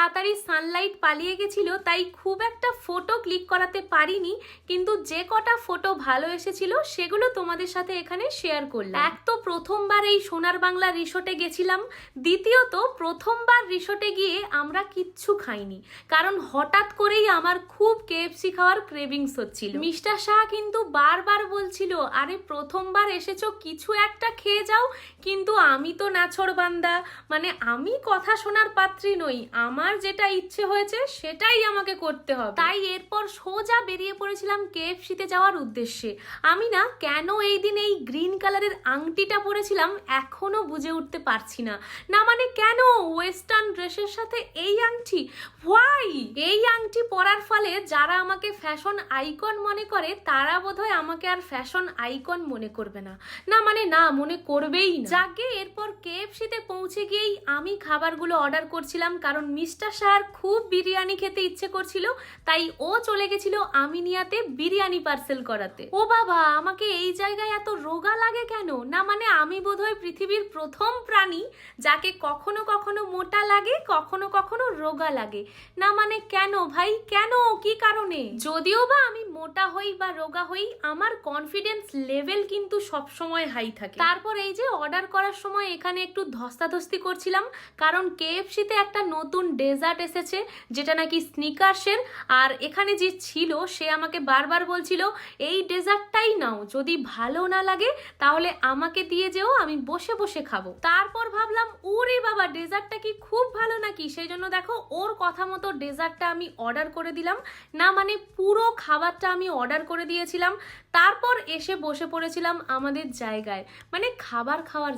তাড়াতাড়ি সানলাইট পালিয়ে গেছিল, তাই খুব একটা ফটো ক্লিক করাতে পারিনি, কিন্তু যে কটা ফটো ভালো এসেছিল, সেগুলো তোমাদের সাথে এখানে শেয়ার করলাম। এক তো প্রথমবার এই সোনার বাংলা রিসোর্টে গেছিলাম, দ্বিতীয়ত প্রথমবার রিসোর্টে গিয়ে আমরা কিচ্ছু খাইনি, কারণ হঠাৎ করেই আমার খুব কেএফসি খাওয়ার ক্রেভিংস হচ্ছিল। মিস্টার শাহ কিন্তু বারবার বলছিল, আরে প্রথমবার এসেছ, কিছু একটা খেয়ে যাও কিন্তু আমি তো নাছর বান্দা। মানে আমি কথা শোনার পাত্রী নই। আমার যেটা ইচ্ছে হয়েছে সেটাই আমাকে করতে হবে। তাই এরপর সোজা বেরিয়ে পড়েছিলাম কেএফসিতে যাওয়ার উদ্দেশ্যে। আমি না কেন এই দিন এই গ্রিন কালারের আংটিটা পরেছিলাম এখনও বুঝে উঠতে পারছি না। না মানে কেন? ওয়েস্টার্ন ড্রেসের সাথে এই আংটি? হোয়াই এই আংটি পরার ফলে যারা আমাকে ফ্যাশন আইকন মনে করে, তারা বোধহয় আমাকে আর ফ্যাশন আইকন মনে করবে না। না মানে না, মনে করবেই যাকে এরপর কেএফসিতে পৌঁছে গিয়েই আমি খাবারগুলো অর্ডার করছিলাম, কারণ মিস্টার শাহর খুব বিরিয়ানি খেতে ইচ্ছে করছিল, তাই ও চলে গেছিল আমিনিয়াতে বিরিয়ানি পার্সেল করাতে। ও বাবা, আমাকে এই জায়গায় এত রোগা লাগে কেন? না মানে আমি বোধহয় পৃথিবীর প্রথম প্রাণী যাকে কখনো কখনো মোটা লাগে কখনো কখনো রোগা লাগে। না মানে কেন ভাই? কেন? কি কারণে? যদিও বা আমি মোটা হই বা রোগা হই, আমার কনফিডেন্স লেভেল কিন্তু সব সময় হাই থাকে। তারপর এই যে অর্ডার করার সময় এখানে একটু ধস্তাধস্তি করছিলাম, কারণ কেএফসিতে একটা নতুন ডেজার্ট এসেছে, যেটা নাকি স্নিকার্সের আর এখানে যে ছিল, সে আমাকে বারবার বলছিল, এই ডেজার্টটাই নাও, যদি ভালো না লাগে, তাহলে আমাকে দিয়ে যেও, আমি বসে বসে খাব। তারপর ভাবলাম, ওরে বাবা ডেজার্টটা কি খুব ভালো নাকি? সেই জন্য দেখো, ওর কথা মতো ডেজার্টটা আমি অর্ডার করে দিলাম। না মানে পুরো খাবারটা আমি অর্ডার করে দিয়েছিলাম। তারপর এসে বসে পড়েছিলাম আমাদের জায়গায়। মানে খাবার খাওয়ার